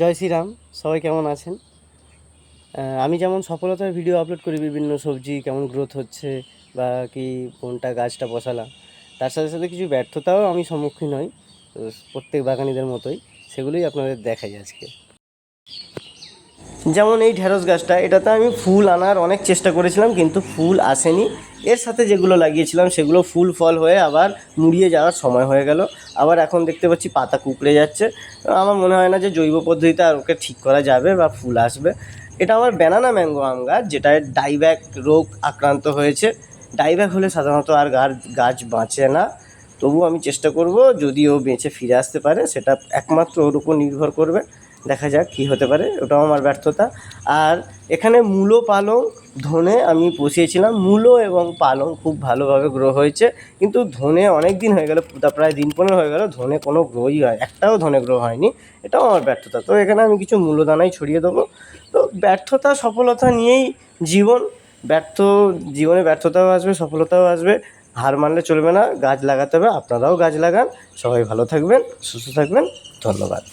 জয় শ্রীরাম, সবাই কেমন আছেন? আমি যেমন সফলতার ভিডিও আপলোড করি বিভিন্ন সবজি, কেমন গ্রোথ হচ্ছে বা কি কোনটা গাছটা বসালাম, তার সাথে সাথে কিছু ব্যর্থতাও আমি সম্মুখীন হই প্রত্যেক বাগানিদের মতোই, সেগুলোই আপনাদের দেখাই আজকে। যেমন এই ঢেঁড়স গাছটা, এটাতে আমি ফুল আনার অনেক চেষ্টা করেছিলাম, কিন্তু ফুল আসেনি। এর সাথে যেগুলো লাগিয়েছিলাম, সেগুলো ফুল ফল হয়ে আবার মুড়িয়ে যাওয়ার সময় হয়ে গেল। আবার এখন দেখতে পাচ্ছি পাতা কুকড়ে যাচ্ছে। আমার মনে হয় না যে জৈব পদ্ধতিতে আর ওকে ঠিক করা যাবে বা ফুল আসবে। এটা আমার ব্যানানা ম্যাঙ্গো আম গাছ যেটা ডাইব্যাক রোগ আক্রান্ত হয়েছে। ডাইব্যাক হলে সাধারণত আর গাছ গাছ বাঁচে না। তবু আমি চেষ্টা করব, যদি ও বেঁচে ফিরে আসতে পারে, সেটা একমাত্র ওর উপর নির্ভর করবে। দেখা যাক কী হতে পারে, ওটাও আমার ব্যর্থতা। আর এখানে মূলো পালং ধনে আমি বসিয়েছিলাম মূলো এবং পালং খুব ভালোভাবে গ্রো হয়েছে। কিন্তু ধনে অনেক দিন হয়ে গেল প্রায় দিন পনেরো হয়ে গেল, ধনে কোনো গ্রোই হয়, একটাও ধনে গ্রো হয়নি। এটাও আমার ব্যর্থতা। তো এখানে আমি কিছু মূল্য দানাই ছড়িয়ে দেবো। তো ব্যর্থতা, সফলতা নিয়েই জীবন। ব্যর্থ, জীবনে ব্যর্থতাও আসবে, সফলতাও আসবে। হার মানলে চলবে না, গাছ লাগাতে হবে, আপনারাও গাছ লাগান। সবাই ভালো থাকবেন, সুস্থ থাকবেন, ধন্যবাদ।